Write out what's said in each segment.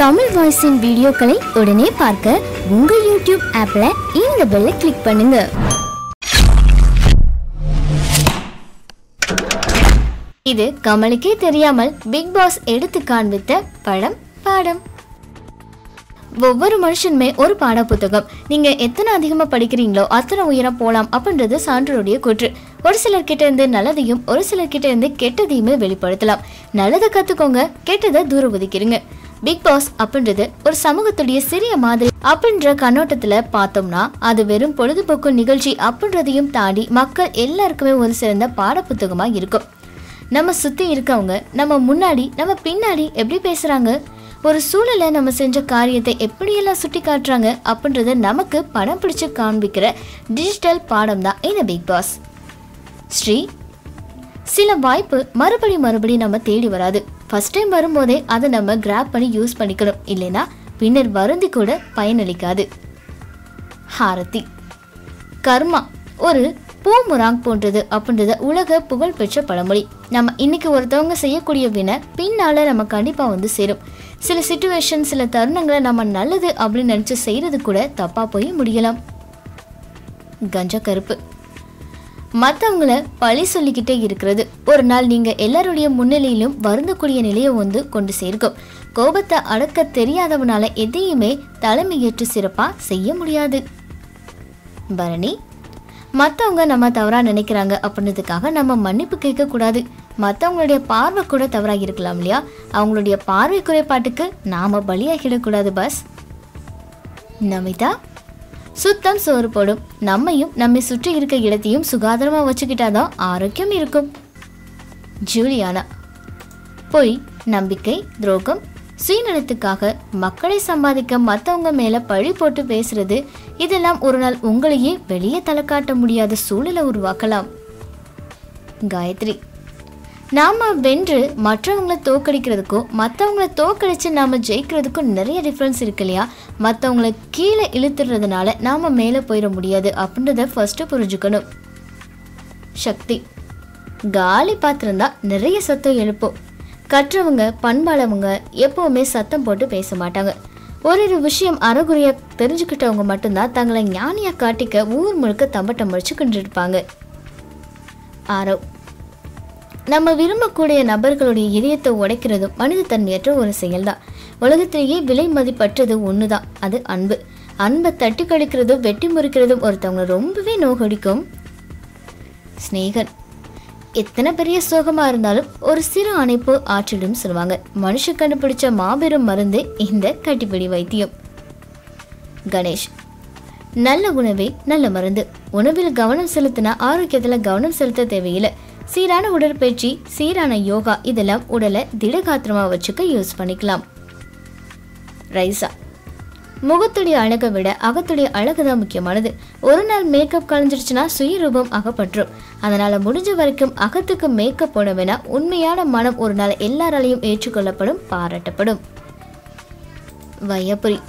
தமிழ் வாய்ஸின் வீடியோக்களை உடனே பார்க்க உங்கள் யூடியூப் ஆப்ல இந்த பெல்லை கிளிக் பண்ணுங்க. இது கமலுக்கே தெரியாமல் பிக் பாஸ் எடுத்து காண்பித்த படம் பாடம். ஒவ்வொரு மனுஷனுமே ஒரு பாட புத்தகம். நீங்க எத்தனை அதிகமா படிக்கிறீங்களோ அத்தனை உயரம் போலாம் அப்படின்றது சான்றோருடைய கூற்று. ஒரு சிலர் கிட்ட இருந்து நல்லதையும் ஒரு சிலர் கிட்ட இருந்து கெட்டதையுமே வெளிப்படுத்தலாம். நல்லதை கத்துக்கோங்க கெட்டதை தூர ஒதுக்கிடுங்க பிக் பாஸ் அப்படின்றது ஒரு சமூகத்துடைய சிறிய மாதிரி அப்படின்ற கண்ணோட்டத்துல பார்த்தோம்னா அது வெறும் பொழுதுபோக்கு நிகழ்ச்சி அப்படின்றதையும் தாண்டி மக்கள் எல்லாருக்குமே ஒரு சிறந்த பாடப்புத்தகமா இருக்கும். நம்ம சுத்தி இருக்கவங்க நம்ம முன்னாடி நம்ம பின்னாடி எப்படி பேசுறாங்க? ஒரு சூழலை நம்ம செஞ்ச காரியத்தை எப்படியெல்லாம் சுட்டி காட்டுறாங்க அப்படின்றத நமக்கு படம் பிடிச்சு காண்பிக்கிற டிஜிட்டல் பாடம் தான் இந்த பிக் பாஸ் ஸ்ரீ சில வாய்ப்பு மறுபடி மறுபடி நம்ம தேடி வராது. ஃபர்ஸ்ட் டைம் வரும்போதே அதை நம்ம கிராப் பண்ணி யூஸ் பண்ணிக்கணும். இல்லைன்னா பின்னர் வருந்தி கூட பயனளிக்காது. ஹாரதி. கர்மா. ஒரு பூமுராங் போன்றது அப்படின்றத உலக புகழ்பெற்ற பழமொழி. நம்ம இன்னைக்கு ஒருத்தவங்க செய்யக்கூடிய வினை பின்னால நம்ம கண்டிப்பா வந்து சேரும். சில சுச்சுவேஷன் சில தருணங்களை நம்ம நல்லது அப்படின்னு நினைச்சு செய்யறது கூட தப்பா போய் முடியலாம். கஞ்சா கருப்பு. மற்றவங்கள பழி சொல்லிக்கிட்டே இருக்கிறது. ஒரு நாள் நீங்க எல்லாருடைய முன்னிலையிலும் வருந்தக்கூடிய நிலையை வந்து கொண்டு சேர்க்கும். கோபத்தை அடக்க தெரியாதவனால எதையுமே தலைமையேற்று சிறப்பா செய்ய முடியாது. பரணி மற்றவங்க நம்ம தவறாக நினைக்கிறாங்க அப்படின்றதுக்காக நம்ம மன்னிப்பு கேட்கக்கூடாது. மற்றவங்களுடைய பார்வை கூட தவறாக இருக்கலாம் இல்லையா? அவங்களுடைய பார்வை குறைபாட்டுக்கு நாம் பலியாகிடக்கூடாது பஸ். நமிதா சுத்தம் சோறு போடும். நம்மையும் நம்மை சுற்றி இருக்க இடத்தையும் சுகாதாரமாக வச்சுக்கிட்டாதான் ஆரோக்கியம் இருக்கும். ஜூலியானா பொய் நம்பிக்கை துரோகம் சுயநலத்துக்காக மக்களை சம்பாதிக்க மற்றவங்க மேலே பழி போட்டு பேசுறது இதெல்லாம் ஒரு நாள் உங்களையே வெளியே தலை காட்ட முடியாத சூழலை உருவாக்கலாம். காயத்ரி நாம் வென்று மற்றவங்கள தோக்கடிக்கிறதுக்கும் மற்றவங்கள தோக்கடிச்சு நாம் ஜெயிக்கிறதுக்கும் நிறைய டிஃப்ரென்ஸ் இருக்கு இல்லையா? மற்றவங்கள கீழே இழுத்துறதுனால நாம் மேலே போயிட முடியாது அப்படின்றத ஃபஸ்ட்டு புரிஞ்சுக்கணும். சக்தி. காலி பாத்திரம் தான் நிறைய சத்தம் எழுப்போம். கற்றவங்க பண்பாளவங்க எப்பவுமே சத்தம் போட்டு பேச மாட்டாங்க. ஒரு ஒரு விஷயம் அறகுறையாக தெரிஞ்சுக்கிட்டவங்க மட்டும்தான் தங்களை ஞானியாக காட்டிக்க ஊர் முழுக்க தம்பட்டம் முடிச்சு இருப்பாங்க ஆரோ. நம்ம விரும்பக்கூடிய நபர்களுடைய இதயத்தை உடைக்கிறதும் மனித தன்மையற்ற ஒரு செயல்தான். உலகத்திலேயே விலை மதிப்பற்றது ஒன்று தான் அது அன்பு. அன்பை தட்டி கழிக்கிறதும் வெட்டி முறிக்கிறதும் ஒருத்தவங்க ரொம்பவே நோகடிக்கும் ஸ்னேகன் எத்தனை பெரிய சோகமா இருந்தாலும் ஒரு சிறு அணைப்பு ஆற்றிடும் சொல்லுவாங்க. மனுஷன் கண்டுபிடிச்ச மாபெரும் மருந்து இந்த கட்டிப்பிடி வைத்தியம். கணேஷ். நல்ல உணவே நல்ல மருந்து. உணவில் கவனம் செலுத்தினா ஆரோக்கியத்தில் கவனம் செலுத்த தேவையில்லை. சீரான உடற்பயிற்சி சீரான யோகா இதெல்லாம் உடலை திடகாத்திரமாக வச்சுக்க யூஸ் பண்ணிக்கலாம். ரைசா. முகத்துடைய அழகை விட அகத்துடைய அழகு தான் முக்கியமானது. ஒரு நாள் மேக்கப் கலைஞ்சிருச்சுன்னா சுயரூபம் அகப்பற்றும் அதனால முடிஞ்ச வரைக்கும் அகத்துக்கு மேக்கப் போட உண்மையான மனம் ஒரு நாள் எல்லாராலையும் ஏற்றுக்கொள்ளப்படும் பாராட்டப்படும். வயப்புரி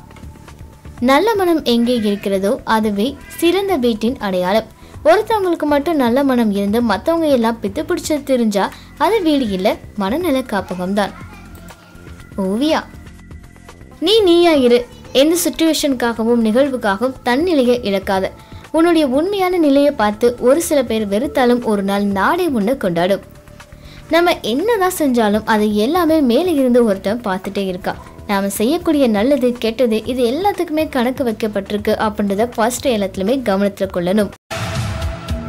நல்ல மனம் எங்கே இருக்கிறதோ அதுவே சிறந்த வீட்டின் அடையாளம். ஒருத்தவங்களுக்கு மட்டும் நல்ல மனம் இருந்து மற்றவங்க எல்லாம் பித்து பிடிச்சது தெரிஞ்சா அது வீடு இல்லை மனநல காப்பகம் தான் ஓவியா நீ நீயா இரு. எந்த சுச்சுவேஷனுக்காகவும் நிகழ்வுக்காகவும் தன்னிலையை இழக்காத. உன்னுடைய உண்மையான நிலையை பார்த்து ஒரு சில பேர் வெறுத்தாலும் ஒரு நாள் நாடே உன்னை கொண்டாடும். நம்ம என்னதான் செஞ்சாலும் அது எல்லாமே மேலே இருந்து ஒருத்தன் பார்த்துட்டே இருக்கா. நாம் செய்யக்கூடிய நல்லது கெட்டது இது எல்லாத்துக்குமே கணக்கு வைக்கப்பட்டிருக்கு அப்படின்றத ஃபர்ஸ்ட் எல்லாத்துலேயுமே கவனத்தில் கொள்ளணும்.